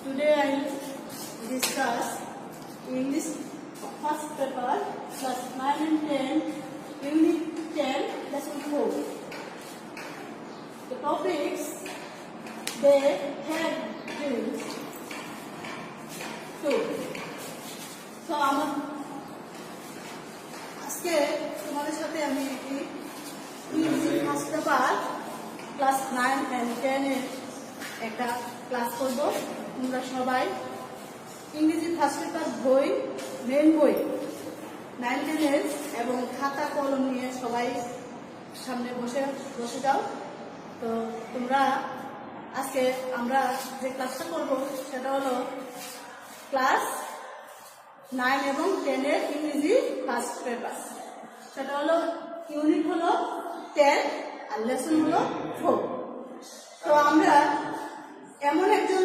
Today I will discuss English first paper class 9 and 10 unit 10 lesson 4. The topics they have been two. So আমার আজকে তোমাদের সাথে আমি একটি ইংরেজি first paper class nine and টেনের একটা ক্লাস করব তোমরা সবাই ইংরেজি ফার্স্ট পেপার বই মেন বই নাইন টেনের এবং খাতা কলম নিয়ে সবাই সামনে বসে বসে যাও। তো তোমরা আজকে আমরা যে ক্লাসটা করব, সেটা হলো ক্লাস নাইন এবং টেনের ইংরেজি ফার্স্ট পেপার সেটা হলো ইউনিট হলো টেন আর লেসন হলো ফোর তো আমরা এমন একজন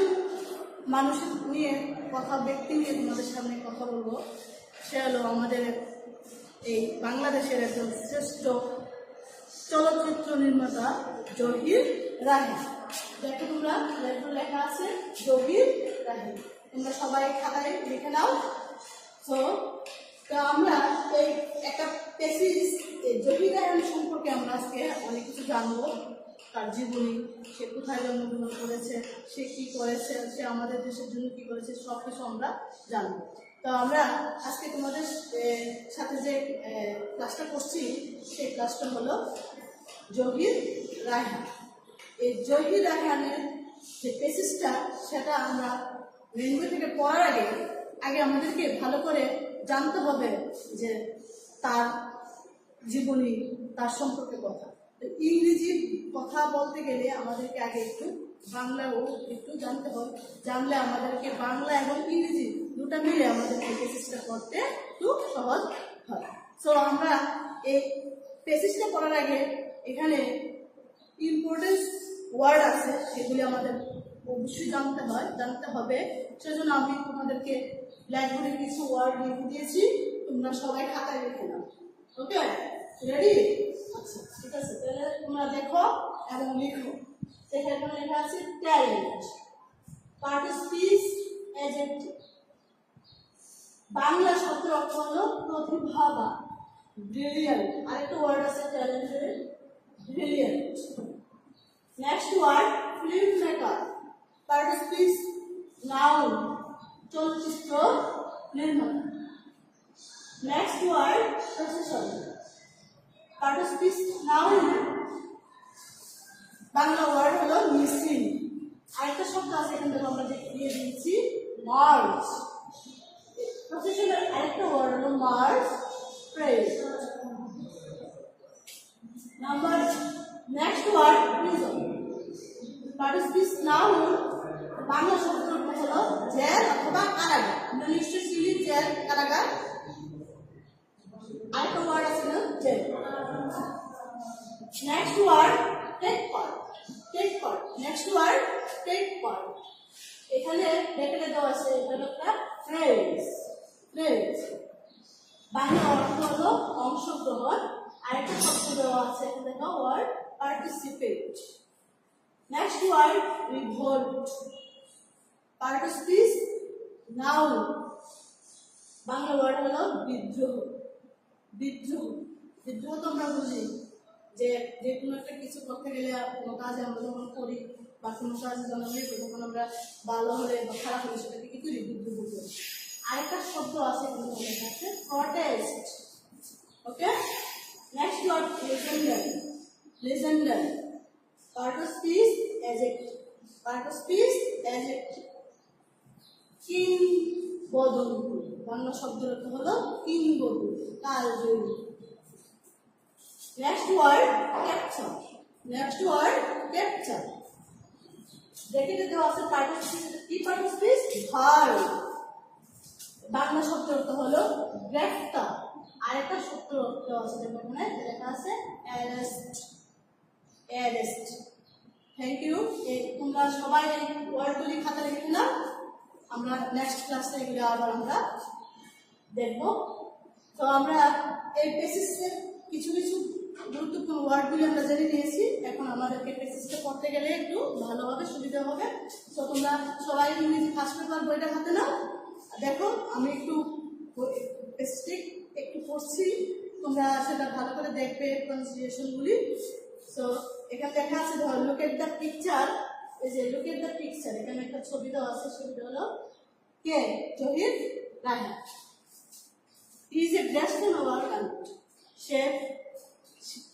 মানুষ নিয়ে কথা, ব্যক্তি নিয়ে তোমাদের সামনে কথা বলব। সে হলো আমাদের এই বাংলাদেশের একজন শ্রেষ্ঠ চলচ্চিত্র নির্মাতা জহির রাহি দেখো তোমরা লেখা আছে, জহির রাহি তোমরা সবাই খাতায় লিখে নাও। তো তো আমরা এই একটা পেসিস জহির রায়হান সম্পর্কে আমরা আজকে অনেক কিছু জানব। তার জীবনী, সে কোথায় জন্মগ্রহণ করেছে, সে কি করেছে, সে আমাদের দেশের জন্য কি করেছে, সব কিছু আমরা জানব। তো আমরা আজকে তোমাদের সাথে যে ক্লাসটা করছি, সেই ক্লাসটা হলো জহির রায়হান। এই জহির রায়হানের যে পেসিসটা সেটা আমরা রেনবো থেকে পড়ার আগে আগে আমাদেরকে ভালো করে জানতে হবে যে তার জীবনী, তার সম্পর্কে কথা। ইংরেজি কথা বলতে গেলে আমাদেরকে আগে একটু বাংলাও একটু জানতে হবে। জানলে আমাদেরকে বাংলা এবং ইংরেজি দুটা মিলে আমাদেরকে পেসিসটা করতে একটু সহজ হয়। সো আমরা এই পেসিসটা করার আগে এখানে ইম্পর্টেন্স ওয়ার্ড আছে, সেগুলি আমাদের অবশ্যই জানতে হয়, জানতে হবে। সেজন্য আমি তোমাদেরকে ব্ল্যাকবোর্ডে কিছু ওয়ার্ড লিখে দিয়েছি, তোমরা সবাই খাতায় লিখে নাও। ওকে রেডি আচ্ছা ঠিক আছে? তাহলে তোমরা দেখো এবং লিখো। সেখানে লেখা আছে ট্যালেন্ট পার্টিসিপিস এজেক্টিভ বাংলা শব্দের অর্থ হলো প্রতিভাবান ব্রিলিয়ান্ট আরেকটা ওয়ার্ড আছে ট্যালেন্টের brilliant next word film maker parts of speech noun চলচ্চিত্র নির্মাতা। Next word processor parts of speech noun Bangla word হলো মিসিং আরেকটা শব্দ আছে, এখান থেকে আমরা দিয়ে দিয়েছি মার্চ প্রফেশনাল আরেকটা ওয়ার্ড হলো march press number next word prison parts of speech noun Bangla শব্দ হলো জেল অথবা কারাগার। নিশ্চয়ই চিনি, জেল, কারাগার। আরেকটা ওয়ার্ড আছে না jail next word take part take part next word take part এখানে ব্র্যাকেটে দেওয়া আছে, এটা একটা ফ্রেজ ফ্রেজ বাংলা অর্থ হলো অংশগ্রহণ। আরেকটা শব্দ দেওয়া আছে এখানে word participate next word revolt parts of speech noun Bangla word হলো বিদ্রোহ বিদ্রোহ। বিদ্রোহ তো আমরা বুঝি। যে যে কোনো একটা কিছু করতে গেলে কোনো কাজে আমরা যখন করি বা কোনো কাজে করি, তখন আমরা ভালো হলে বা খারাপ হলে সেটাকে কি করি? বিদ্রোহ করি। আরেকটা শব্দ আছে এখানে লেখা আছে protest okay next word legendary legendary parts of speech adjective parts of speech adjective king বদন্ত বাংলা অর্থ হলো কিং বদন্ত কালজয়ী। Next word capture next word capture দেখে দেওয়া আছে পার্টিসিপিস কি পার্টিসিপিস ভার বাংলা শব্দের অর্থ হলো গ্রেফতার। আরেকটা শব্দ অর্থ আছে যেমন এখানে লেখা আছে অ্যারেস্ট অ্যারেস্ট থ্যাংক ইউ তোমরা সবাই এই ওয়ার্ডগুলি খাতায় লিখে নাও। আমরা নেক্সট ক্লাসে এগুলো আবার আমরা দেখব। তো আমরা এই বেসিসের কিছু কিছু গুরুত্বপূর্ণ ওয়ার্ডগুলি আমরা জেনে নিয়েছি। এখন আমাদেরকে টেক্সটটা পড়তে গেলে একটু ভালোভাবে সুবিধা হবে তো তোমরা সবাই ইংরেজি ফার্স্ট পেপার বইটা হাতে নাও। দেখো, আমি একটু একটু পড়ছি। তোমরা সেটা ভালো করে দেখবে প্রনাউন্সিয়েশনগুলি সো এখানে দেখা আছে, ধর লুক এট দ্য পিকচার এই যে লুক এট দ্য পিকচার এখানে একটা ছবি দেওয়া আছে ছবিটা হলো, কে? Zahir Raihan. He is a guest in our country. Chef,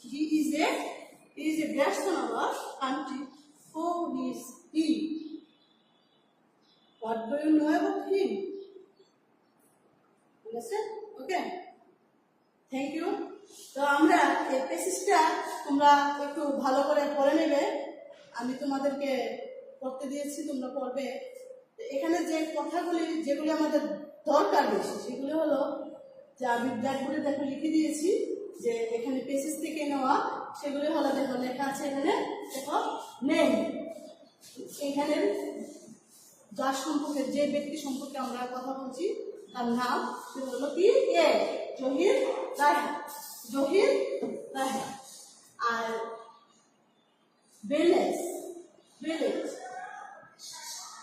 he is a he is a guest in our country. Who is he? What do you know about him? Understand? Okay. Thank you তো আমরা এই পেসিসটা তোমরা একটু ভালো করে পড়ে নেবে আমি তোমাদেরকে পড়তে দিয়েছি তোমরা পড়বে এখানে যে কথাগুলি যেগুলি আমাদের দরকার বেশি সেগুলো হলো যে আমি ব্ল্যাকবোর্ডে দেখো লিখে দিয়েছি, যে এখানে পেসিস থেকে নেওয়া, সেগুলি হলো দেখো, লেখা আছে এখানে, দেখো, নেই। এখানে যার সম্পর্কে, যে ব্যক্তি সম্পর্কে আমরা কথা বলছি, তার নাম, সে হলো কি? এ, জহির রায়হান জহির রায়হান। আর village village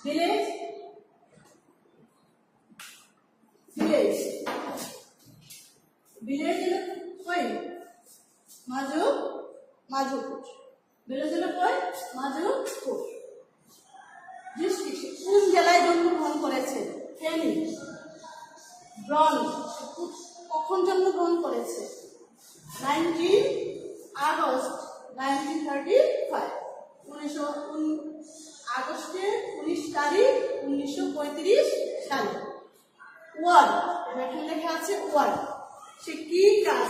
village village village হলো কই মাজু ভিলেজ হলো কই মাজুপুর ডিস্ট্রিক্ট কোন জেলায় জন্মগ্রহণ করেছে? ফেনী। ব্রন কখন জন্মগ্রহণ করেছে? Nineteen August, nineteen thirty five. উনিশশো আগস্টে উনিশ তারিখ উনিশশো পঁয়ত্রিশ সালে। ওয়ার্ড। এখানে লেখা আছে ওয়ার্ড। সে কি কাজ?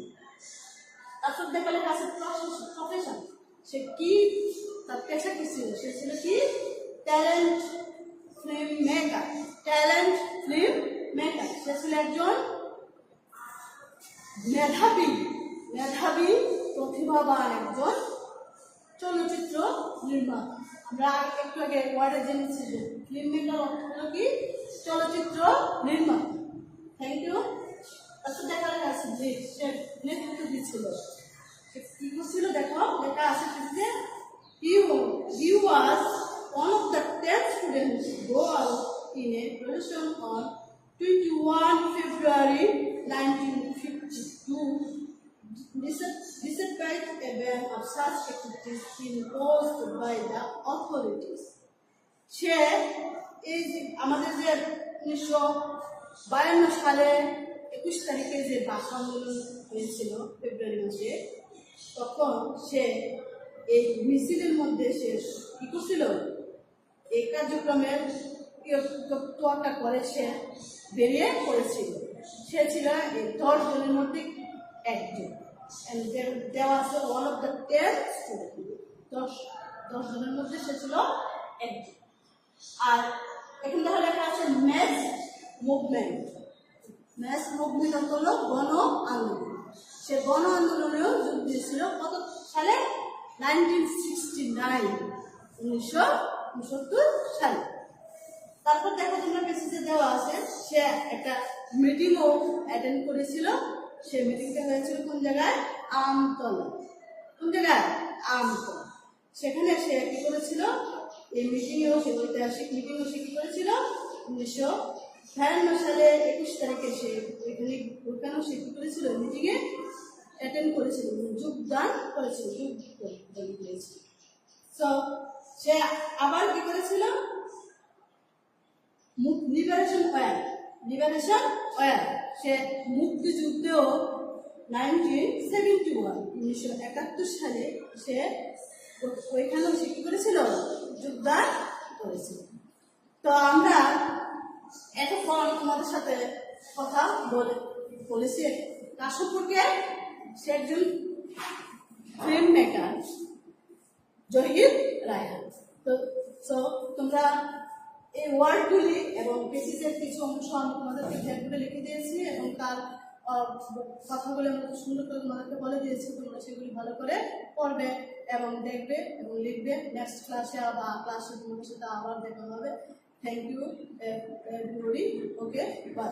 তারপর দেখা লেখা আছে প্রফেশন সে কি? তার পেশা কি ছিল? সে ছিল কি? Talent film maker talent film maker সে ছিল একজন মেধাবী। মেধাবী, প্রতিভাবান একজন চলচ্চিত্র নির্মাণ আমরা একটু আগে ওয়ার্ডে জেনেছি যে ফিল্ম মেকার অর্থ হলো কি? চলচ্চিত্র নির্মাণ থ্যাংক ইউ তারপর দেখা আছে যে সে নেতৃত্ব দিচ্ছিল সে কি করছিল দেখো লেখা আছে যে he wa- he was one of the 10 students who go out in a procession on 21 February 1952 despite a ban of such activities imposed by the authorities. সে এই যে আমাদের যে উনিশশো বায়ান্ন সালে একুশ তারিখে যে ভাষা আন্দোলন হয়েছিল ফেব্রুয়ারি মাসে, তখন সে এই মিছিলের মধ্যে সে কী করছিল? এই কার্যক্রমের তোয়াক্কা করে সে বেরিয়ে পড়েছিল। সে ছিল এই দশ জনের মধ্যে একজন। Was one of the ten students. দশ দশ জনের মধ্যে সে ছিল একজন। আর এখন দেখা লেখা আছে ম্যাচ মুভমেন্ট ম্যাচ অর্থ হলো গণ আন্দোলন। সে গণ আন্দোলনেও যোগ দিয়েছিল কত সালে? নাইনটিন সিক্সটি নাইন উনিশশো উনসত্তর সালে। তারপর দেখো তোমরা মেসেজে দেওয়া আছে, সে একটা মিটিংও অ্যাটেন্ড করেছিল। সে মিটিংটা হয়েছিল কোন জায়গায়? আমতলা। কোন জায়গায়? আমতলা। সেখানে সে কি করেছিল? এই মিটিংয়েও সে ঐতিহাসিক মিটিংও সে কি করেছিল? উনিশশো বায়ান্ন সালে একুশ তারিখে সে ওইখানেও সে কি করেছিল? মিটিংয়ে অ্যাটেন্ড করেছিল, যোগদান করেছিল যোগদান করেছিল। সো সে আবার কি করেছিল? লিবারেশন ওয়ার লিবারেশন ওয়ার সে মুক্তিযুদ্ধেও নাইনটিন সেভেন্টি ওয়ান উনিশশো একাত্তর সালে সে ওইখানেও সে কি করেছিল? যোগদান করেছিল। তো আমরা এতক্ষণ তোমাদের সাথে কথা বলে বলেছি কার সম্পর্কে সে একজন ফিল্ম মেকার জহির রায়হান। তো সো তোমরা এই ওয়ার্ডগুলি এবং বেসিসের কিছু অংশ আমি তোমাদেরকে ফ্যাক্টরে লিখে দিয়েছি এবং তার কথাগুলো আমরা সুন্দর করে তোমাদেরকে বলে দিয়েছি, তোমরা সেগুলি ভালো করে পড়বে এবং দেখবে এবং লিখবে। নেক্সট ক্লাসে বা ক্লাসে তোমাদের সাথে আবার দেখা হবে। Thank you everybody okay bye